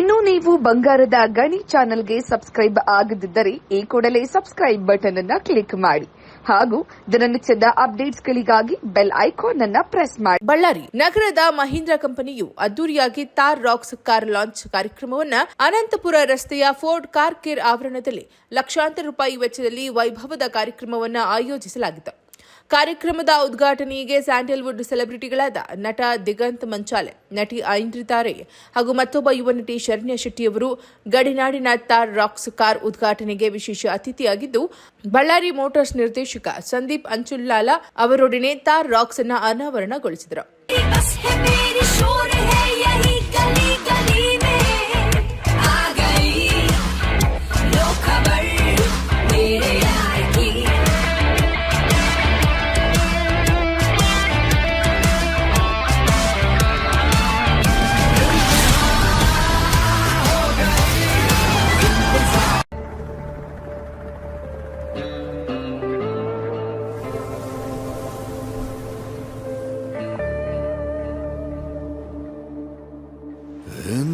ಇನ್ನು ನೀವು ಬಂಗಾರದ ಗಣಿ ಚಾನೆಲ್ಗೆ ಸಬ್ಸ್ಕ್ರೈಬ್ ಆಗದಿದ್ದರೆ ಈ ಕೂಡಲೇ ಸಬ್ಸ್ಕ್ರೈಬ್ ಬಟನ್ ಅನ್ನ ಕ್ಲಿಕ್ ಮಾಡಿ. ಹಾಗೂ ದಿನನಿತ್ಯದ ಅಪ್ಡೇಟ್ಸ್ಗಳಿಗಾಗಿ ಬೆಲ್ ಐಕಾನ್ ಅನ್ನ ಪ್ರೆಸ್ ಮಾಡಿ. ಬಳ್ಳಾರಿ ನಗರದ ಮಹೀಂದ್ರ ಕಂಪನಿಯು ಅದ್ದೂರಿಯಾಗಿ ತಾರ್ ರಾಕ್ಸ್ ಕಾರ್ ಲಾಂಚ್ ಕಾರ್ಯಕ್ರಮವನ್ನ ಅನಂತಪುರ ರಸ್ತೆಯ ಫೋರ್ಡ್ ಕಾರ್ ಕೇರ್ ಆವರಣದಲ್ಲಿ ಲಕ್ಷಾಂತರ ರೂಪಾಯಿ ವೆಚ್ಚದಲ್ಲಿ ವೈಭವದ ಕಾರ್ಯಕ್ರಮವನ್ನು ಆಯೋಜಿಸಲಾಗಿತ್ತು. ಕಾರ್ಯಕ್ರಮದ ಉದ್ಘಾಟನೆಗೆ ಸ್ಯಾಂಡಲ್ವುಡ್ ಸೆಲೆಬ್ರಿಟಿಗಳಾದ ನಟ ದಿಗಂತ್ ಮಂಚಾಲೆ, ನಟಿ ಐಂದ್ರಿತಾರೆ ಹಾಗೂ ಮತ್ತೊಬ್ಬ ಯುವ ನಟಿ ಶರಣ್ಯ ಶೆಟ್ಟಿಯವರು ಗಡಿನಾಡಿನ ತಾರ್ ರಾಕ್ಸ್ ಕಾರ್ ಉದ್ಘಾಟನೆಗೆ ವಿಶೇಷ ಅತಿಥಿಯಾಗಿದ್ದು, ಬಳ್ಳಾರಿ ಮೋಟಾರ್ಸ್ ನಿರ್ದೇಶಕ ಸಂದೀಪ್ ಅಂಚುಲ್ಲಾಲ ಅವರೊಡನೆ ತಾರ್ ರಾಕ್ಸ್ ಅನ್ನ ಅನಾವರಣಗೊಳಿಸಿದರು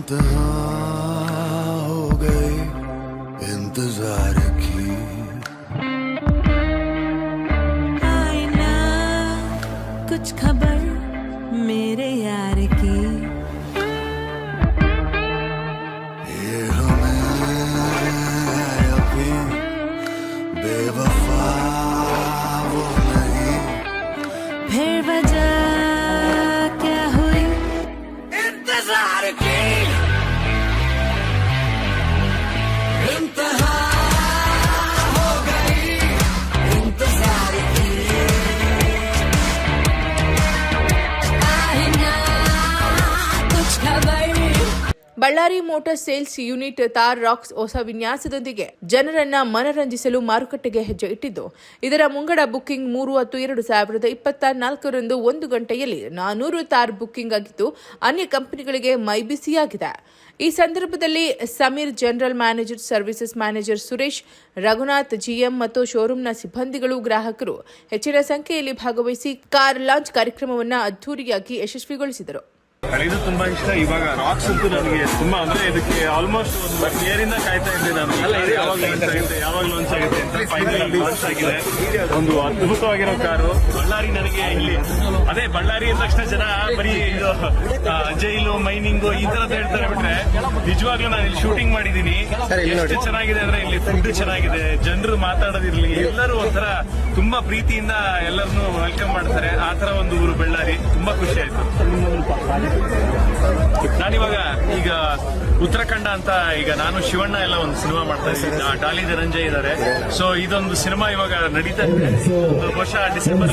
इंतहा हो गई इंतज़ार की। आईना कुछ खबर मेरे यार की। ये हमें अभी बेवफा वो नहीं। फिर वजह क्या हुई? इंतज़ार की। Ballari motor sales unit Thar Roxx ಹೊಸ ವಿನ್ಯಾಸದೊಂದಿಗೆ ಜನರನ್ನ ಮನರಂಜಿಸಲು ಮಾರುಕಟ್ಟೆಗೆ ಹೆಜ್ಜೆ ಇಟ್ಟಿದ್ದು. ಇದರ ಮುಂಗಡ ಬುಕ್ಕಿಂಗ್ ಮೂರು ಹತ್ತು ಎರಡು ಸಾವಿರದ ಇಪ್ಪತ್ತ ನಾಲ್ಕರಂದು ಒಂದು ಗಂಟೆಯಲ್ಲಿ ನಾನೂರು ತಾರ್ ಬುಕ್ಕಿಂಗ್ ಆಗಿದ್ದು, ಅನ್ಯ ಕಂಪನಿಗಳಿಗೆ ಮೈಬಿಸಿಯಾಗಿದೆ. ಈ ಸಂದರ್ಭದಲ್ಲಿ Sameer general manager, services manager Suresh, Raghunath, GM ಮತ್ತು ಶೋರೂಮ್ನ ಸಿಬ್ಬಂದಿಗಳು, ಗ್ರಾಹಕರು ಹೆಚ್ಚಿನ ಸಂಖ್ಯೆಯಲ್ಲಿ ಭಾಗವಹಿಸಿ ಕಾರ್ ಲಾಂಚ್ ಕಾರ್ಯಕ್ರಮವನ್ನು ಅದ್ದೂರಿಯಾಗಿ ಯಶಸ್ವಿಗೊಳಿಸಿದರು. ಹಳಿದು ತುಂಬಾ ಇಷ್ಟ. ಇವಾಗ ರಾಕ್ಸ್ ಅಂತೂ ನನಗೆ ತುಂಬಾ ಅಂದ್ರೆ ಇದಕ್ಕೆ ಆಲ್ಮೋಸ್ಟ್ ಒಂದು ಇಯರ್ ಇಂದ ಕಾಯ್ತಾ ಇದ್ದೆ ನಾನು. ಯಾವಾಗ ಲಾಂಚ್ ಆಗುತ್ತೆ ಯಾವಾಗ ಲಾಂಚ್ ಆಗುತ್ತೆ ಅಂತ ಫೈನಲ್ ಲಾಂಚ್ ಆಗಿದೆ. ಒಂದು ಅದ್ಭುತವಾಗಿರೋ ಕಾರು. ಬಳ್ಳಾರಿ ನನಗೆ ಇಲ್ಲಿ ಅದೇ ಬಳ್ಳಾರಿ ಅಂದ ತಕ್ಷಣ ಜನ ಬರೀ ಜೈಲು ಮೈನಿಂಗ್ ಈ ತರದ್ ಹೇಳ್ತಾರೆ ಬಿಟ್ರೆ ನಿಜವಾಗ್ಲೂ ನಾನು ಇಲ್ಲಿ ಶೂಟಿಂಗ್ ಮಾಡಿದೀನಿ ಎಷ್ಟು ಚೆನ್ನಾಗಿದೆ ಅಂದ್ರೆ ಇಲ್ಲಿ ಫುಡ್ ಚೆನ್ನಾಗಿದೆ. ಜನರು ಮಾತಾಡೋದಿರ್ಲಿ ಎಲ್ಲರೂ ಒಂಥರ ತುಂಬಾ ಪ್ರೀತಿಯಿಂದ ಎಲ್ಲರನ್ನು ವೆಲ್ಕಮ್ ಮಾಡ್ತಾರೆ. ಆ ತರ ಒಂದು ಊರು ಬಳ್ಳಾರಿ. ತುಂಬಾ ಖುಷಿ ಆಯ್ತು. ನಾನಿವಾಗ ಈಗ ಉತ್ತರಾಖಂಡ ಅಂತ ಈಗ ನಾನು ಶಿವಣ್ಣ ಎಲ್ಲ ಒಂದು ಸಿನಿಮಾ ಮಾಡ್ತಾ ಇದ್ದೀನಿ. ಆ, ಡಾಲಿ ಧನಂಜಯ್ ಇದ್ದಾರೆ. ಸೊ ಇದೊಂದು ಸಿನಿಮಾ ಇವಾಗ ನಡೀತಾ ಇದೆ. ವರ್ಷ ಡಿಸೆಂಬರ್